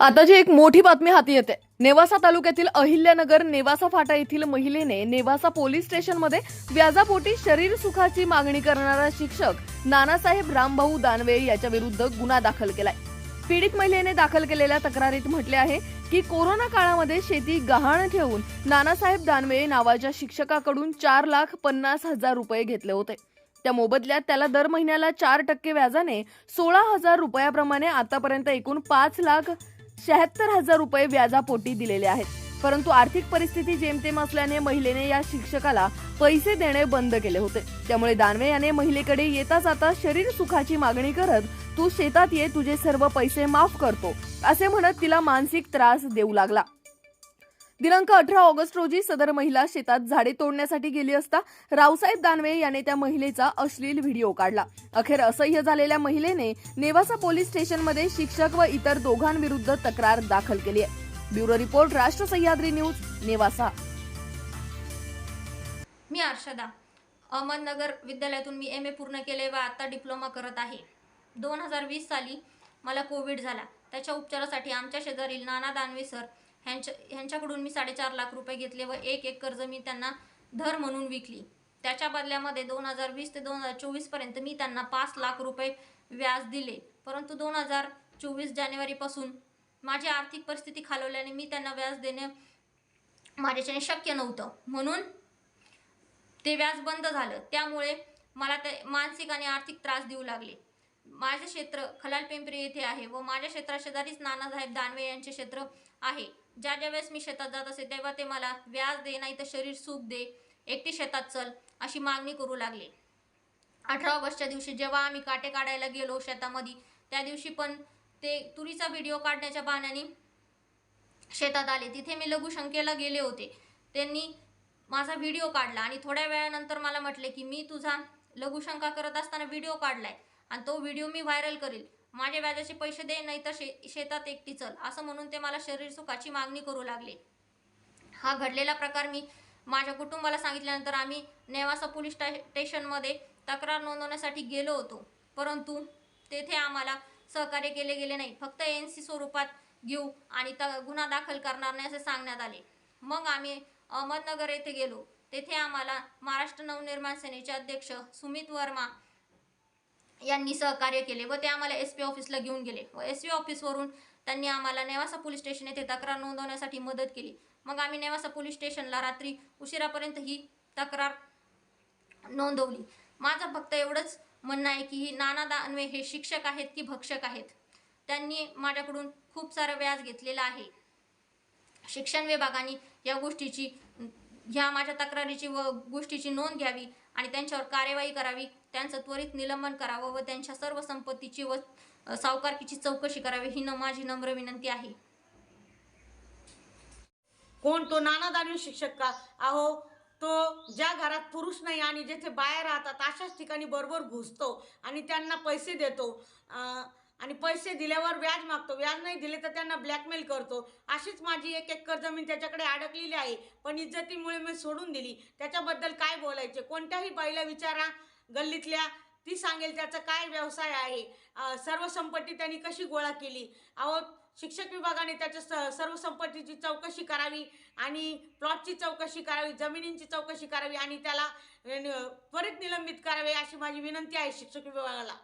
आताची एक मोठी बातमी हाती येते. नेवासा तालुक्यातील अहिल्यानगर नेवासा फाटा येथील महिलेने नेवासा पोलीस स्टेशनमध्ये व्याजापोटी शरीर सुखाची मागणी करणारा शिक्षक नानासाहेब रामभाऊ दानवे याच्या विरुद्ध गुन्हा दाखल केलाय. पीडित महिलेने दाखल केलेल्या तक्रारीत म्हटले आहे की कोरोना काळामध्ये शेती गहाण ठेवून नानासाहेब दानवे नावाच्या शिक्षकाकडून चार लाख पन्नास हजार रुपये घेतले होते. त्या मोबदल्यात त्याला दर महिन्याला चार टक्के व्याजाने सोळा हजार रुपयाप्रमाणे आतापर्यंत एकूण पाच लाख शहात्तर हजार रुपये व्याजापोटी दिलेले आहेत. परंतु आर्थिक परिस्थिती जेमतेम असल्याने महिलेने या शिक्षकाला पैसे देणे बंद केले होते. त्यामुळे दानवे याने महिलेकडे येता जाता शरीर सुखाची मागणी करत तू शेतात ये तुझे सर्व पैसे माफ करतो. असे म्हणत तिला मानसिक त्रास देऊ लागला. दिनांक अठरा ऑगस्ट रोजी सदर महिला शेतात झाडे तोडण्यासाठी गेली असता रावसाहेब दानवे याने त्या महिलेचा अश्लील व्हिडिओ काढला. अखेर असह्य झालेल्या महिलेने नेवासा पोलीस स्टेशनमध्ये शिक्षक व इतर दोघांविरुद्ध तक्रार दाखल केली आहे. Bureau report Rashtra Sahyadri news Nevasa. मी अर्षदा. अहमदनगर विद्यालयातून मी एम ए पूर्ण केले व आता डिप्लोमा करत आहे. दोन हजार वीस साली मला कोविड झाला. त्याच्या उपचारासाठी आमच्या शेजारील नाना दानवे सर ह्यांच्या ह्यांच्याकडून मी साडेचार लाख रुपये घेतले व एक एक कर्ज मी त्यांना धर म्हणून विकली. त्याच्या बदल्यामध्ये दोन हजार वीस ते दोन हजार चोवीसपर्यंत मी त्यांना पाच लाख रुपये व्याज दिले. परंतु दोन हजार चोवीस जानेवारीपासून माझी आर्थिक परिस्थिती खालवल्याने मी त्यांना व्याज देणे माझ्याच्याने शक्य नव्हतं. म्हणून ते व्याज बंद झालं. त्यामुळे मला ते मानसिक आणि आर्थिक त्रास देऊ लागले. माझे क्षेत्र खलाल पिंपरी येथे आहे व माझ्या क्षेत्राशेजारीच नानासाहेब दानवे यांचे क्षेत्र आहे. ज्या ज्या वेळेस मी शेतात जात असे तेव्हा ते मला व्याज दे नाही तर शरीर सुख दे एकटी शेतात चल अशी मागणी करू लागले. अठरा ऑगस्टच्या दिवशी जेव्हा आम्ही काटे काढायला गेलो शेतामध्ये त्या दिवशी पण ते तुरीचा व्हिडिओ काढण्याच्या बहाण्याने शेतात आले. तिथे मी लघुशंकेला गेले होते. त्यांनी माझा व्हिडिओ काढला आणि थोड्या वेळानंतर मला म्हटले की मी तुझा लघुशंका करत असताना व्हिडिओ काढलाय. आणि तो व्हिडिओ मी व्हायरल करेल. माझ्या व्याजाचे पैसे दे नाही तर शे शेतात एकटी चल असं म्हणून ते मला शरीर सुखाची मागणी करू लागले. हा घडलेला प्रकार मी माझ्या कुटुंबाला सांगितल्यानंतर आम्ही नेवासा पोलीस स्टा स्टेशनमध्ये तक्रार नोंदवण्यासाठी गेलो होतो. परंतु तेथे आम्हाला सहकार्य केले गेले नाही. फक्त एन सी स्वरूपात घेऊ आणि त गुन्हा दाखल करणार नाही असे सांगण्यात आले. मग आम्ही अहमदनगर येथे गेलो. तेथे आम्हाला महाराष्ट्र नवनिर्माण सेनेचे अध्यक्ष सुमित वर्मा यांनी सहकार्य केले व ते आम्हाला एस पी ऑफिसला घेऊन गेले. व एस पी ऑफिसवरून त्यांनी आम्हाला नेवासा पोलीस स्टेशन येथे तक्रार नोंदवण्यासाठी मदत केली. मग आम्ही नेवासा पोलीस स्टेशनला रात्री उशिरापर्यंत ही तक्रार नोंदवली. माझं फक्त एवढंच म्हणणं आहे की ही नाना दानवे हे शिक्षक आहेत की भक्षक आहेत? त्यांनी माझ्याकडून खूप सारं व्याज घेतलेलं आहे. शिक्षण विभागाने या गोष्टीची ह्या माझ्या तक्रारीची व गोष्टीची नोंद घ्यावी आणि त्यांच्यावर कार्यवाही करावी त्यांचं त्वरित निलंबन करावं व त्यांच्या सर्व संपत्तीची व सावकारकीची चौकशी करावी ही न माझी नम्र विनंती आहे. कोण? तो नाना दानवी शिक्षक का? अहो तो ज्या घरात पुरुष नाही आणि जेथे बाया राहतात अशाच ठिकाणी बरोबर घुसतो आणि त्यांना पैसे देतो. आ... आणि पैसे दिल्यावर व्याज मागतो. व्याज नाही दिले तर त्यांना ब्लॅकमेल करतो. अशीच माझी एक एकर जमीन त्याच्याकडे अडकलेली आहे. पण इज्जतीमुळे मी सोडून दिली. त्याच्याबद्दल काय बोलायचे? कोणत्याही बाईला विचारा गल्लीतल्या. ती सांगेल त्याचा काय व्यवसाय आहे. सर्व संपत्ती त्यांनी कशी गोळा केली? अहो शिक्षक विभागाने त्याच्या स सर्व संपत्तीची चौकशी करावी आणि प्लॉटची चौकशी करावी जमिनींची चौकशी करावी आणि त्याला त्वरित निलंबित करावे अशी माझी विनंती आहे शिक्षक विभागाला.